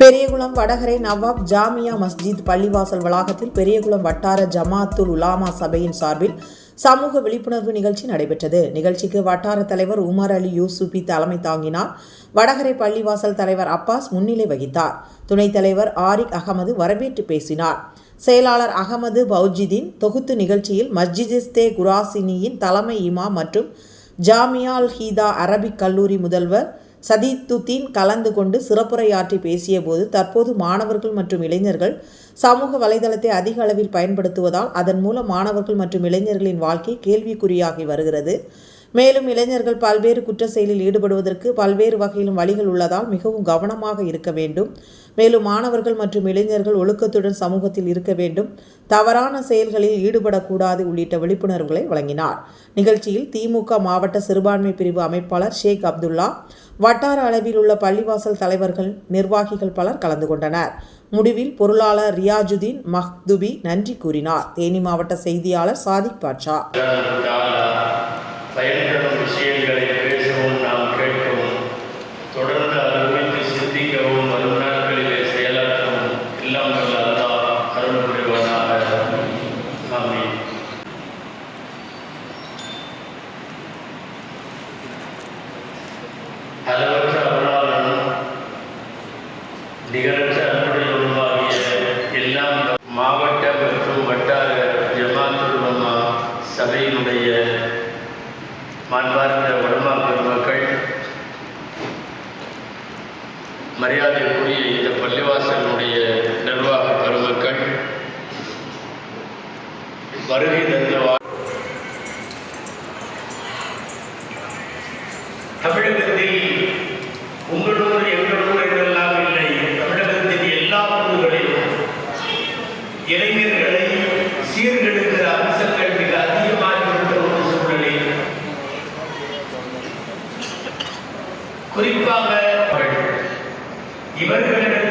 பெரியகுளம் வடகரை நவாப் ஜாமியா மஸ்ஜித் பள்ளிவாசல் வளாகத்தில் பெரியகுளம் வட்டார ஜமாத்துல் உலாமா சபையின் சார்பில் சமூக விழிப்புணர்வு நிகழ்ச்சி நடைபெற்றது. நிகழ்ச்சிக்கு வட்டார தலைவர் உமர் அலி யூசுபி தலைமை தாங்கினார். வடகரை பள்ளிவாசல் தலைவர் அப்பாஸ் முன்னிலை வகித்தார். துணைத் தலைவர் ஆரிக் அகமது வரவேற்று பேசினார். செயலாளர் அகமது பௌஜிதீன் தொகுத்து நிகழ்ச்சியில் மஸ்ஜிதிஸ்தே குராசினியின் தலைமை இமா மற்றும் ஜாமியால் ஹீதா அரபிக் கல்லூரி முதல்வர் சதித்துத்தீன் கலந்து கொண்டு சிறப்புரையாற்றி பேசியபோது தற்போது மாணவர்கள் மற்றும் இளைஞர்கள் சமூக வலைதளத்தை அதிக அளவில் பயன்படுத்துவதால் அதன் மூலம் மாணவர்கள் மற்றும் இளைஞர்களின் வாழ்க்கை கேள்விக்குறியாகி வருகிறது. மேலும் இளைஞர்கள் பல்வேறு குற்ற செயலில் ஈடுபடுவதற்கு பல்வேறு வகையிலும் வழிகள் உள்ளதால் மிகவும் கவனமாக இருக்க வேண்டும். மேலும் மாணவர்கள் மற்றும் இளைஞர்கள் ஒழுக்கத்துடன் சமூகத்தில் இருக்க வேண்டும். தவறான செயல்களில் ஈடுபடக்கூடாது உள்ளிட்ட விழிப்புணர்வுகளை வழங்கினார். நிகழ்ச்சியில் திமுக மாவட்ட சிறுபான்மை பிரிவு அமைப்பாளர் ஷேக் அப்துல்லா வட்டார அளவில் உள்ள பள்ளிவாசல் தலைவர்கள் நிர்வாகிகள் பலர் கலந்து கொண்டனர். முடிவில் பொருளாளர் ரியாஜுதீன் மஹ்துபி நன்றி கூறினார். தேனி மாவட்ட செய்தியாளர் சாதிக் பாட்ஷா. மாவட்ட மற்றும் வட்டார ஜமாத்துல் உலமா சபையினுடைய மாண்பார்ந்த உலமா பெருமக்கள் மரியாதைக்குரிய இந்த பள்ளிவாசலினுடைய நிர்வாக பெருமக்கள் வருகை தந்த தமிழகத்தில் உங்களோடு குறிப்பாக இவர்களிடத்தில்